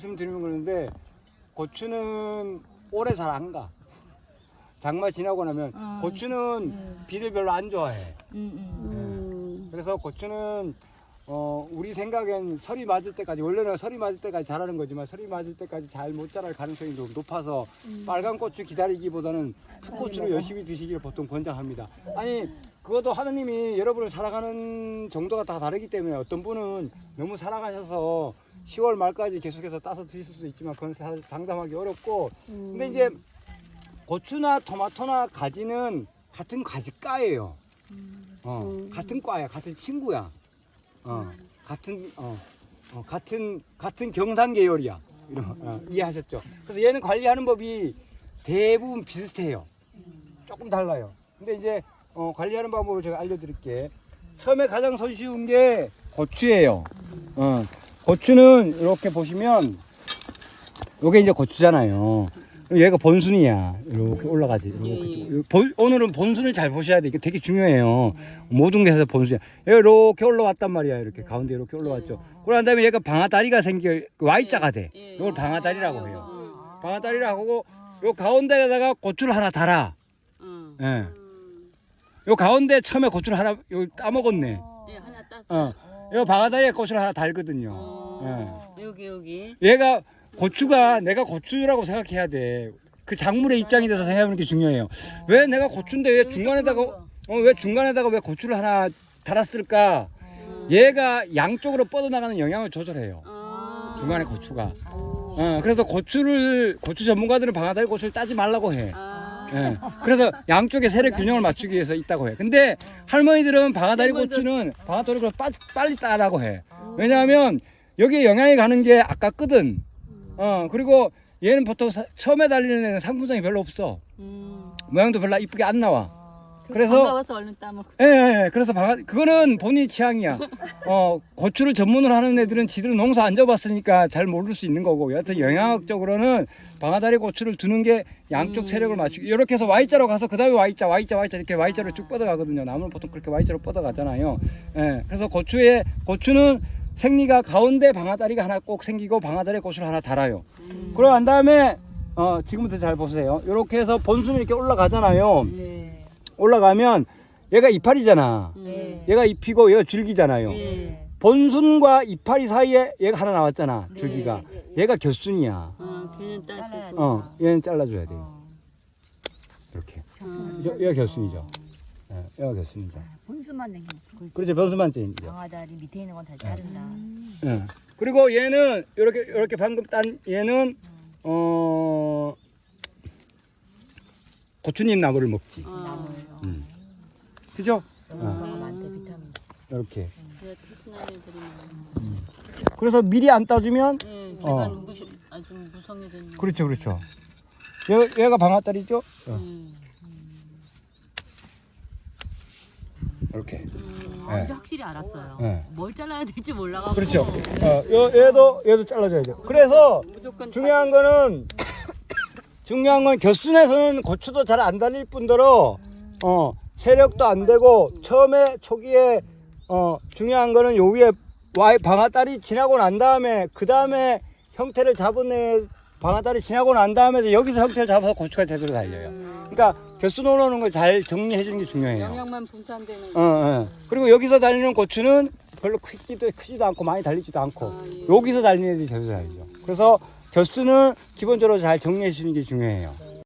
말씀드리는 거는데 고추는 오래 잘 안 가. 장마 지나고 나면 아, 고추는 네. 비를 별로 안 좋아해. 음, 음. 음. 그래서 고추는 어 우리 생각엔 설이 맞을 때까지 원래는 설이 맞을 때까지 자라는 거지만 설이 맞을 때까지 잘 못 자랄 가능성이 좀 높아서 빨간 고추 기다리기보다는 풋고추를 열심히 드시기를 보통 권장합니다. 아니 그것도 하느님이 여러분을 살아가는 정도가 다 다르기 때문에 어떤 분은 너무 살아가셔서 10월 말까지 계속해서 따서 드실 수도 있지만 그건 사실 장담하기 어렵고 근데 이제 고추나 토마토나 가지는 같은 가지과예요. 어, 음. 같은 과야, 같은 친구야. 어, 같은 어, 어, 같은 같은 경산 계열이야. 이런 거, 어, 이해하셨죠? 그래서 얘는 관리하는 법이 대부분 비슷해요. 조금 달라요. 근데 이제 어, 관리하는 방법을 제가 알려드릴게. 처음에 가장 손쉬운 게 고추예요. 어, 고추는 이렇게 보시면 요게 이제 고추잖아요. 얘가 본순이야. 이렇게 올라가지. 이렇게. 본- 오늘은 본순을 잘 보셔야 돼. 이게 되게 중요해요. 모든 게서 본순이야. 얘가 이렇게 올라왔단 말이야. 이렇게 가운데 이렇게 올라왔죠. 그런 다음에 얘가 방아다리가 생겨 그 Y자가 돼. 예. 이걸 방아다리라고 해요. 어. 방아다리라고 하고 요 가운데에다가 고추를 하나 달아. 어. 예. 요 가운데 처음에 고추를 하나 요 따먹었네. 예, 하나 땄어. 어. 요 방아다리에 고추를 하나 달거든요. 어. 여기 여기. 얘가 고추가 내가 고추라고 생각해야 돼. 그 작물의 입장이 돼서 생각하는 게 중요해요. 왜 내가 고추인데 왜 중간에다가 어, 왜 중간에다가 왜 고추를 하나 달았을까? 얘가 양쪽으로 뻗어나가는 영향을 조절해요. 아. 중간에 고추가. 어, 그래서 고추를 고추 전문가들은 방아다리 고추를 따지 말라고 해. 아. 예. 그래서 양쪽의 세력 균형을 맞추기 위해서 있다고 해. 근데 할머니들은 방아다리 고추는 방아다리 빠- 빨리 따라고 해. 왜냐하면 여기에 영향이 가는 게 아깝거든. 어, 그리고 얘는 보통 사- 처음에 달리는 애는 상품성이 별로 없어. 음. 모양도 별로 이쁘게 안 나와. 그래서 반가워서 얼른 따먹. 예, 예, 예. 그래서 방아, 그거는 본인 취향이야. 어, 고추를 전문으로 하는 애들은 지들은 농사 안 져봤으니까 잘 모를 수 있는 거고. 여하튼 영양학적으로는 방아다리 고추를 두는 게 양쪽 세력을 맞추기. 이렇게 해서 Y자로 가서 그 다음에 Y자, Y자, Y자 이렇게 Y자로 쭉 뻗어가거든요. 나무는 보통 그렇게 Y자로 뻗어가잖아요. 예. 그래서 고추에, 고추는 생리가 가운데 방아다리가 하나 꼭 생기고 방아다리 고추를 하나 달아요. 그러고 난 다음에, 어, 지금부터 잘 보세요. 이렇게 해서 본순이 이렇게 올라가잖아요. 예. 올라가면 얘가 이파리잖아. 예. 얘가 잎이고 얘가 줄기잖아요. 예. 본순과 이파리 사이에 얘가 하나 나왔잖아. 네. 줄기가. 얘가 곁순이야. 어, 걔는 따지고. 어, 얘는 잘라줘야 돼. 이렇게. 어. 저, 얘가 곁순이죠. 예, 얘가 곁순이죠. 본수만 내기. 그렇지, 변수만 째이죠. 밑에 있는 건 다 자른다. 예. 그리고 얘는 이렇게 이렇게 방금 딴 얘는 어 고추잎 나무를 먹지. 어. 음. 그죠? 영양가가 많대 비타민. 이렇게. 그래서 미리 안 따주면 예. 어. 걔가 무시, 아주 무성해졌네. 그렇죠, 그렇죠. 얘, 얘가 방아다리죠? 어. 음. 이렇게. 음. 네. 이제 확실히 알았어요. 네. 뭘 잘라야 될지 몰라가지고. 그렇죠. 어, 요, 얘도 얘도 잘라줘야 죠. 그래서 무조건 중요한 거는 중요한 건 곁순에서는 고추도 잘 안 달릴 뿐더러 어 세력도 안 되고 처음에 초기에 어 중요한 거는 요 위에 와이 방아다리 지나고 난 다음에 그 다음에 형태를 잡은 애 방아다리 지나고 난 다음에 여기서 형태를 잡아서 고추가 제대로 달려요. 그러니까 곁순 올라오는 걸 잘 정리해 주는 게 중요해요. 영양만 분산되는. 어, 어. 그리고 여기서 달리는 고추는 별로 크지도 크지도 않고 많이 달리지도 않고 아, 예. 여기서 달리는 애들이 제대로 달리죠. 그래서 곁순을 기본적으로 잘 정리해 주는 게 중요해요.